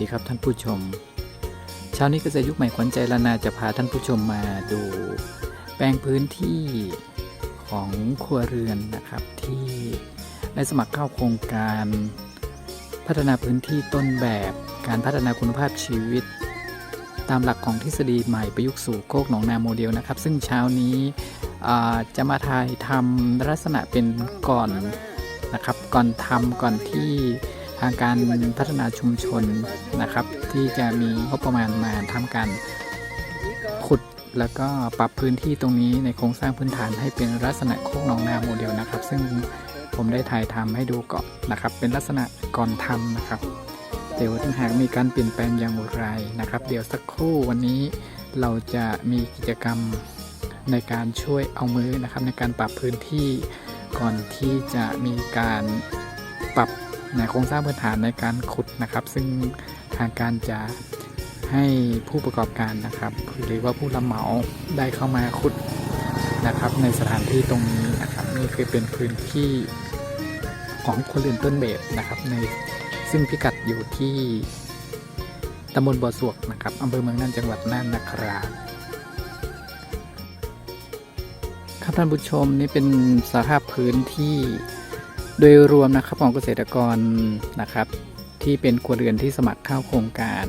ดีครับท่านผู้ชม เช้านี้กษตรยุคใหม่ขวัญใจละนาจะพาท่านผู้ชมมาดูแปลงพื้นที่ของครัวเรือนนะครับที่ได้สมัครเข้าโครงการพัฒนาพื้นที่ต้นแบบการพัฒนาคุณภาพชีวิต ตามหลักของทฤษฎีใหม่ประยุกต์สู่โคกหนองนาโมเดลนะครับ ซึ่งเช้านี้จะมาถ่ายทำลักษณะเป็นก่อนนะครับ ก่อนทำก่อนที่ ทางการพัฒนาชุมชนนะครับ ที่จะมีงบประมาณมาทำการขุดแล้วก็ปรับพื้นที่ตรงนี้ในโครงสร้างพื้นฐานให้เป็นลักษณะโคกหนองนาโมเดลนะครับ ซึ่งผมได้ถ่ายทำให้ดูก่อนนะครับ เป็นลักษณะก่อนทำนะครับเดี๋ยวถ้าหากมีการเปลี่ยนแปลงอย่างไรนะครับ เดี๋ยวสักครู่วันนี้เราจะมีกิจกรรมในการช่วยเอามือนะครับ ในการปรับพื้นที่ก่อนที่จะมีการปรับ ในโครงสร้างพื้นฐานในการขุดนะครับ ซึ่งทางการจะให้ผู้ประกอบการนะครับหรือว่าผู้รับเหมาได้เข้ามาขุดนะครับ ในสถานที่ตรงนี้นะครับนี่คือเป็นพื้นที่ของคนเรือนต้นแบบนะครับ ในซึ่งพิกัดอยู่ที่ตำบลบ่อสวกนะครับอำเภอเมืองน่านจังหวัดน่านนะครับครับท่านผู้ชมนี่เป็นสภาพพื้นที่ โดยรวมนะครับของเกษตรกรนะครับ ที่เป็นครัวเรือนที่สมัครเข้าโครงการ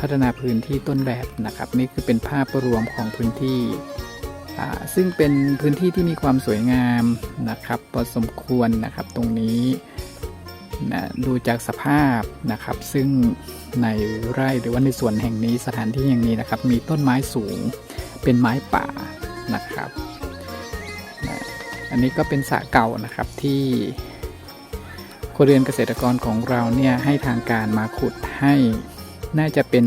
พัฒนาพื้นที่ต้นแบบนะครับ นี่คือเป็นภาพรวมของพื้นที่อ่าซึ่งเป็นพื้นที่ที่มีความสวยงามนะครับพอสมควรนะครับตรงนี้นะดูจากสภาพนะครับ ซึ่งในไร่หรือว่าในส่วนแห่งนี้สถานที่แห่งนี้นะครับ มีต้นไม้สูงเป็นไม้ป่านะครับนะอันนี้ก็เป็นสระเก่านะครับที่ วเรือนเกษตรกรของเราเนี่ยให้ทางการมาขุดให้น่าจะเป็น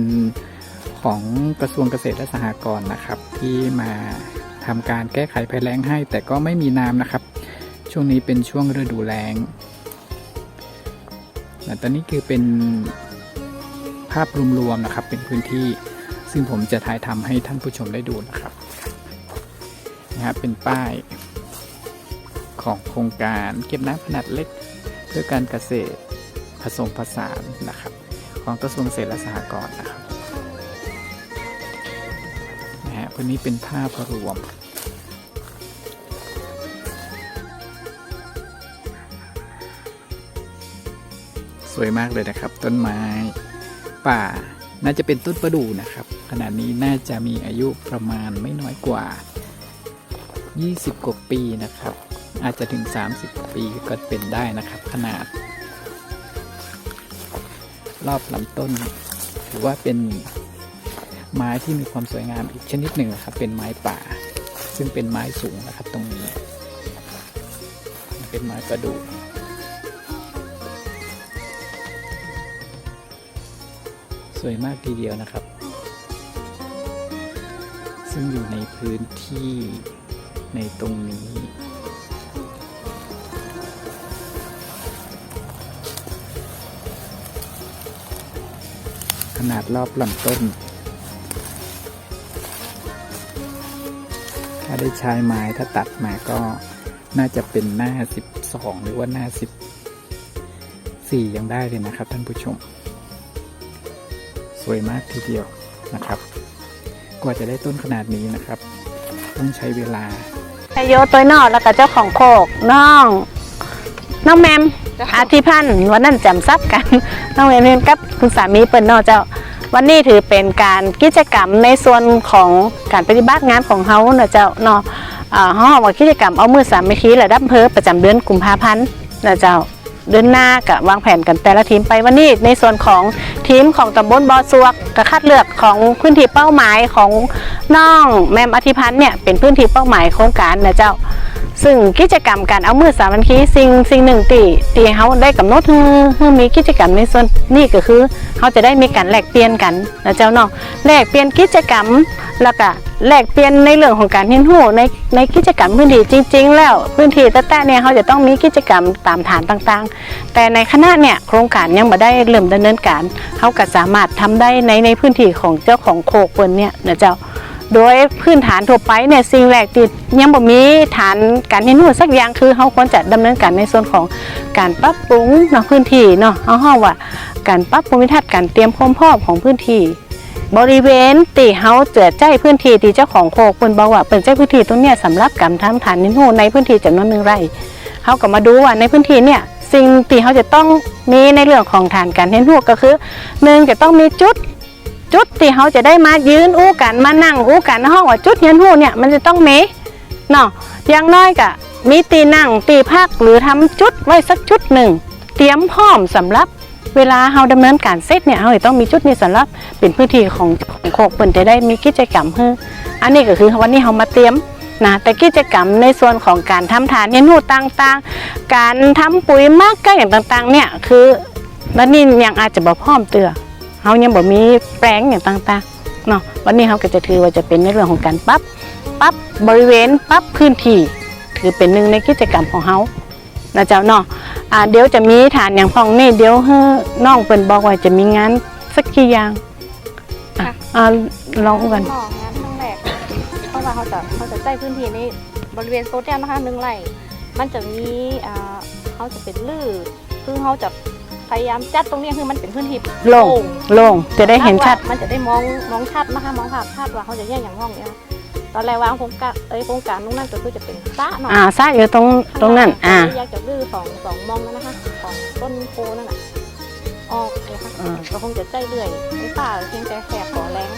ของกระทรวงเกษตรและสหกรณ์นะครับ ที่มาทำการแก้ไขภัยแล้งให้ แต่ก็ไม่มีน้ำนะครับ ช่วงนี้เป็นช่วงฤดูแล้งแต่ตอนนี้คือเป็นภาพรวมๆนะครับ เป็นพื้นที่ซึ่งผมจะถ่ายทำให้ท่านผู้ชมได้ดูนะครับนะครับเป็นป้ายของโครงการเก็บน้ำขนาดเล็ก พื่อการเกษตรผสมผสานนะครับ ของกระทรวงเกษตรและสหกรณ์นะครับนะฮะวันนี้เป็นภาพรวมสวยมากเลยนะครับ ต้นไม้ป่าน่าจะเป็นต้นประดู่นะครับ ขณะนี้น่าจะมีอายุประมาณไม่น้อยกว่า 20 กว่าปีนะครับ อาจจะถึง 30 ปีก็เป็นได้นะครับ ขนาด รอบลำต้น ถือว่าเป็นไม้ที่มีความสวยงามอีกชนิดหนึ่งนะครับ เป็นไม้ป่า ซึ่งเป็นไม้สูงนะครับตรงนี้ เป็นไม้ประดู่สวยมากทีเดียวนะครับ ซึ่งอยู่ในพื้นที่ในตรงนี้ นาดรอบลำต้น ถ้าได้ใช้ไม้ถ้าตัดมาก็น่าจะเป็นหน้า 12 หรือว่าหน้า 14 ยังได้เลยนะครับท่านผู้ชม สวยมากทีเดียวนะครับ กว่าจะได้ต้นขนาดนี้นะครับ ต้องใช้เวลาชายโยตัวนอกแล้วก็เจ้าของโคกน้อง น้องแมม อาทิพันธ์วันนั้นจำซับกันน้องแมมเรียนกับคุณสามีเปิ้นเนอเจ้า วันนี้ถือเป็นการกิจกรรมในส่วนของการปฏิบัติงานของเฮาเนอะเจ้าเนาะอ่าเฮาว่ากิจกรรมเอามือสามัคคีระดับอำเภอประจำเดือนกุมภาพันธ์นะเจ้าเดือนหน้าก็วางแผนกันแต่ละทีมไปวันนี้ในส่วนของทีมของตำบลบอสวกก็คัดเลือกของพื้นที่เป้าหมายของน้องแมมอธิพันธ์เนี่ยเป็นพื้นที่เป้าหมายโครงการนะเจ้า ซึ่งกิจกรรมการเอามือสามัคคีสิ่งสิ่งหนึ่งตีตีเขาได้กำหนดให้มีกิจกรรมในส่วนนี้ก็คือเขาจะได้มีการแลกเปลี่ยนกันนะเจ้าเนาะแลกเปลี่ยนกิจกรรมแล้วก็แลกเปลี่ยนในเรื่องของการเรียนรู้ในในกิจกรรมพื้นที่จริง ๆ แล้วพื้นที่แต่แต่เนี่ยเขาจะต้องมีกิจกรรมตามฐานต่างๆ แต่ในคณะเนี่ยโครงการยังไม่ได้เริ่มดำเนินการเขาก็สามารถทำได้ในในพื้นที่ของเจ้าของโคกเปิ้นเนี่ยนะเจ้า โดยพื้นฐานทั่วไปเนี่ยสิ่งแรกที่ยังบ่มีฐานการเรียนรู้สักอย่างคือเขาควรจะดำเนินการในส่วนของการปรับปรุงเนาะพื้นที่เนาะเอาห้องว่าการปรับภูมิทัศน์การเตรียมความพร้อมของพื้นที่บริเวณตีเฮาเจือใจพื้นที่ที่เจ้าของโคกเพิ่นบอกว่าเปิดใจพื้นที่ตรงเนี้ยสำหรับการทำฐานนินหูในพื้นที่จำนวนหนึ่งไร่เฮาก็มาดูว่าในพื้นที่เนี่ยสิ่งที่เขาจะต้องมีในเรื่องของฐานการเรียนรู้ก็คือหนึ่งจะต้องมีจุด จุดที่เขาจะได้มายืนอู้กันมานั่งอู้กันห้องว่าจุดเรียนรู้เนี่ยมันจะต้องมีเนาะอย่างน้อยก็มีตีนั่งตีพักหรือทำจุดไว้สักจุดหนึ่ง เตรียมพร้อมสำหรับเวลาเราดำเนินการเซตเนี่ยเราจะต้องมีจุดนี้สำหรับเป็นพื้นที่ของของโคกเปิ่นจะได้มีกิจกรรมเฮ้ออันนี้ก็คือวันนี้เรามาเตรียมนะแต่กิจกรรมในส่วนของการทำฐานเรียนรู้ต่างๆ การทำปุ๋ยมากก็อย่างต่างๆเนี่ยคือแล้วนี่ยังอาจจะบ่พร้อมเตือ เรายังบ่มีแปลงอย่างต่างๆเนาะวันนี้เราก็จะถือว่าจะเป็นในเรื่องของการปรับปรับบริเวณปรับพื้นที่ถือเป็นหนึ่งในกิจกรรมของเรานะเจ้าเนาะอ่าเดี๋ยวจะมีฐานอย่างพองนี่เดี๋ยวเฮ้อน้องเปิ่นบอกว่าจะมีงานสักกี่อย่างอะอ่าลองกันหมองงั้นทั้งแรกเพราะว่าเขาจะเขาจะใช้พื้นที่ในบริเวณโซนเนี้ยนะคะหนึ่งไร่มันจะมีอ่าเขาจะเป็นลื่อคือเขาจะ พยายามจัดตรงเนี้ยคือมันเป็นพื้นที่โล่งโล่งโล่งจะได้เห็นชัดว่ามันจะได้มองมองชัดนะคะมองภาพชัดว่าเขาจะแยกอย่างห้องเนี้ยตอนแรกวางโครงการเอ้ยโครงการตรงนั้นก็คือจะเป็นสระเนาะอ่าซะอยู่ตรงตรงนั้นอ่าอยากจะลื้อสองสองมองนั่นนะคะสองต้นโพนั่นน่ะออกเลยค่ะอ่าก็คงจะใจเรื่อยไอ้ป้าเพียงแต่แค่ขอแรง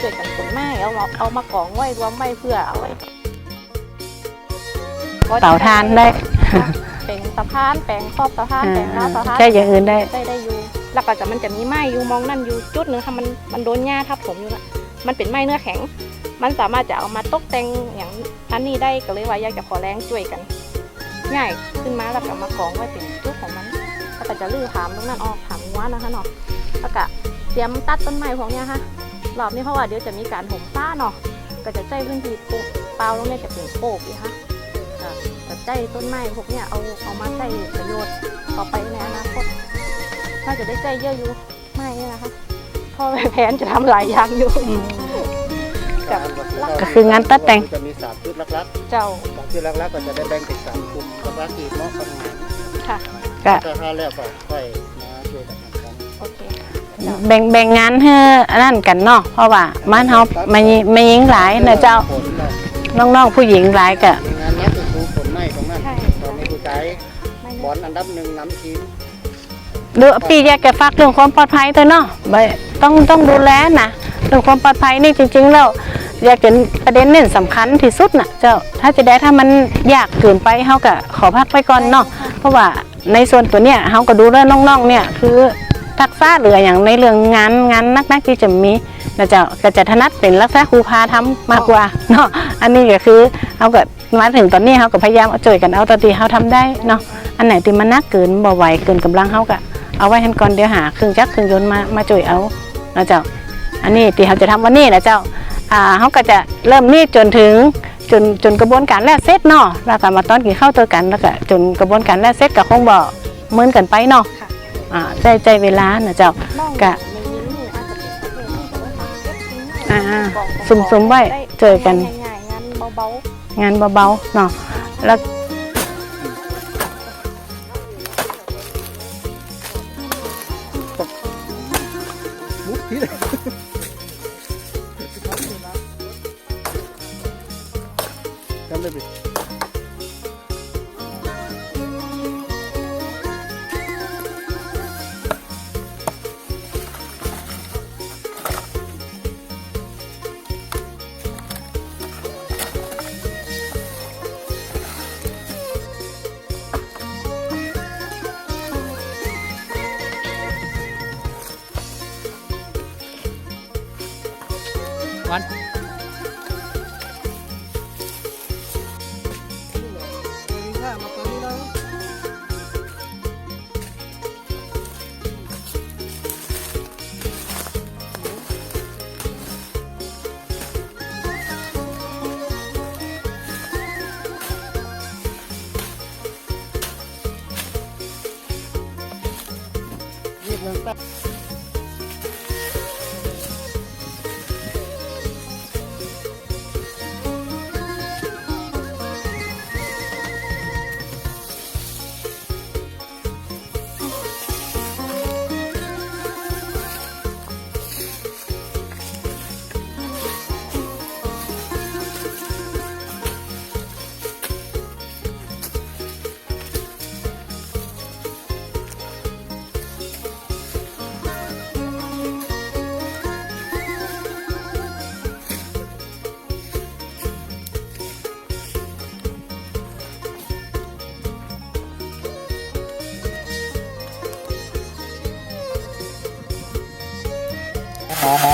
ช่วยกันขนไม้เอามาเอามากองไว้รวมไว้เพื่อเอาไว้เต่าทานได้เป็นสะพานแปลงครอบสะพานแปลงหน้าสะพานใช่อย่างอื่นได้ได้ได้อยู่แล้วก็จะมันจะมีไม้อยู่มองนั่นอยู่จุดหนึงค่ะมันมันโดนหญ้าทับถมอยู่นะมันเป็นไม้เนื้อแข็ง มันสามารถจะเอามาตกแต่งอย่างอันนี้ได้ก็เลยว่าอยากจะขอแรงช่วยกันง่ายขึ้นมาแล้วก็มากองไว้เป็นจุดของมันแล้วก็จะลื้อถามตรงนั้นออกถามวัวนะคะเนาะแล้วก็เตรียมตัดต้นไม้พวกเนี้ยค่ะรอบนี้เพราะว่าเดี๋ยวจะมีการถมซ่าเนาะก็จะใจพื้นที่ปลูกเปล่าตรงเนี้ยจะเป็นโปกอีกค่ะ ก็จะใจต้นไม้พวกเนี้ยเอาเอามาใช้ประโยชน์ต่อไปในอนาคตน่าจะได้ใจเยอะอยู่ไม่เนี่ยนะคะเพ่อแผนจะทำหลายอย่างอยู่ กับก็คืองานตัดแต่ง จะมีสามจุดลักเจ้าๆสามจุดลักๆก็จะได้แบ่งเป็นสามกลุ่มลักๆที่เหมาะกับงานค่ะก็ถ้าถ้าแล้วก็ค่อยมาช่วยกันทำกันโอเคแบ่งแบ่งงานให้อันนั่นกันเนาะเพราะว่าบ้านเฮาไม่ไม่ยิงหลายนะเจ้าผลได้น้องๆผู้หญิงหลายก็มีงานนัดก็ ดับหนึ่งน้ำทีมดูพี่อยากจะฝากเรื่องความปลอดภัยตัวเนาะไม่ต้องต้องดูแลนะเรื่องความปลอดภัยนี่จริง ๆ แล้วอยากจะประเด็นเน้นสำคัญที่สุดนะเจ้าถ้าจะได้ถ้ามันยากเกินไปเฮาก็ขอพักไปก่อนเนาะเพราะว่าในส่วนตัวเนี้ยเฮาก็ดูเรื่องน้องๆเนี่ยคือทักษะเหลืออย่างในเรื่องงานงานนักๆที่จะมีนะเจ้าก็จะถนัดเป็นลักษณะครูพาทำมากกว่าเนาะอันนี้ก็คือเฮาก็มาถึงตอนนี้เฮาก็พยายามเอาช่วยกันเอาตอนที่เฮาทำได้เนาะ อันไหนที่มันนักเกินบ่ไหวเกินกำลังเฮาก็เอาไว้ทันก่อนเดี๋ยวหาเครื่องจักรเครื่องยนต์มามาช่วยเอานะเจ้า อันนี้ที่เขาจะทำวันนี้นะเจ้าอ่าเขาก็จะเริ่มนี่จนถึงจนจนกระบวนการแรกเสร็จเนาะแล้วก็มาตอนกินข้าวตัวกันแล้วก็จนกระบวนการแรกเสร็จก็คงบ่เหมือนกันไปเนาะค่ะอ่าใจใจเวลานะเจ้าน้องกะในนี้นี่อาจจะเป็นประเภทที่แบบว่าทำเก็บทิ้งอ่ากล่องสุ่มๆไว้ด้เจอกันง่ายๆงานเบางานเบาๆเนาะแล้ว จำได้ Oh.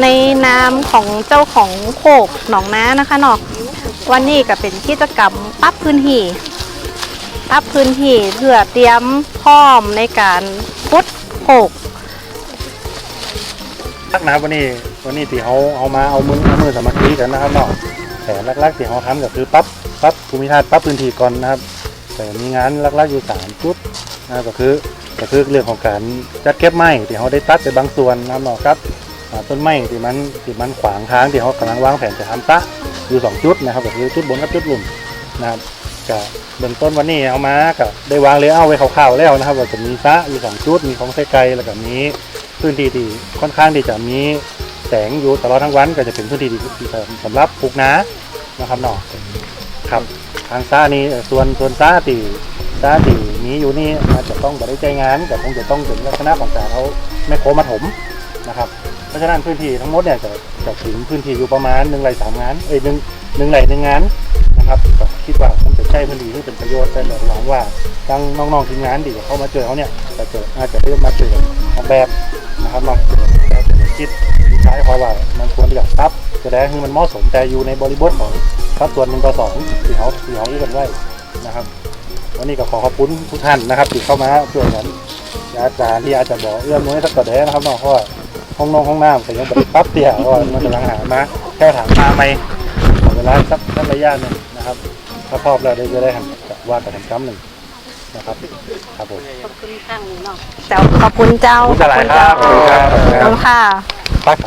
ในนามของเจ้าของโคกหนองน้านะคะเนาะวันนี้ก็เป็นกิจกรรมปรับพื้นที่ปรับพื้นที่เพื่อเตรียมพร้อมในการพุดโคกลักนะครับวันนี้วันนี้ที่เขาเอามาเอามือเอามือสามัคคีกันนะครับเนาะแต่ลักๆที่เขาทำก็คือปั๊บปั๊บภูมิทัศน์ปั๊บพื้นที่ก่อนนะครับ แต่มีงานลักๆอยู่สามจุดนะก็คือก็คือเรื่องของการจัดเก็บไม้ที่เขาได้ตัดไปบางส่วนนะครับเนาะครับ ต้นไม้ที่มันที่มันขวางทางที่เขากำลังวางแผนจะทำตะอยู่สองจุดนะครับก็คือจุดบนกับจุดลุ่มนะครับก็เบื้องต้นวันนี้เอามาก็ได้วางเลยเอาไว้คร่าวๆแล้วนะครับว่าจะมีซะอยู่สองจุดมีของไส้ไก่แล้วก็มีพื้นที่ที่ค่อนข้างที่จะมีแสงอยู่ตลอดทั้งวันก็จะเป็นพื้นที่ที่สำหรับปลูกนานะครับเนาะครับทางซ่านี่ส่วนส่วนซ่าตีซ่าตีนี้อยู่นี่อาจจะต้องบริใจงานแต่คงจะต้องถึงลักษณะของการเอาแมคโคมาถม นะครับเพราะฉะนั้นพื้นที่ทั้งหมดเนี่ยจะจะถึงพื้นที่อยู่ประมาณหนึ่งไร่สามงานเอ้ยหนึ่งหนึ่งไร่หนึ่งงานนะครับก็คิดว่าคงจะใช้พื้นที่ที่เป็นประโยชน์แต่เดี๋ยวหวังว่าทางน้องๆทีมงานที่จะเข้ามาเจอเขาเนี่ยจะเจออาจจะเริ่มมาเจอออกแบบนะครับลอแบบคิดใช้เพราะว่ามันควรจะปรับแสดงให้มันเหมาะสมแต่อยู่ในบริบทของสัดส่วนหนึ่งต่อสองที่เขาที่เขาเอื้อนไว้นะครับวันนี้ก็ขอขอบคุณทุกท่านนะครับที่เข้ามาช่วยกันอาจารย์ที่อาจจะบอกเอื้อมน้อยสักกระเดะนะครับนาะเพราะว่า ห้องนองห้องน้ำแต่ยังไม่ได้ปรับเตี่ยเพราะว่ามันกำลังหามาแค่ถามมาไหมขอเวลาสักสักระยะหนึงนะครับ ถ้าพร้อมแล้วเดี๋ยวจะได้หันว่ากันทำซ้ำหนึ่งนะครับครับผมเจ้าขอบคุณเจ้าขอบคุณหลายครับขอบคุณค่ะปัก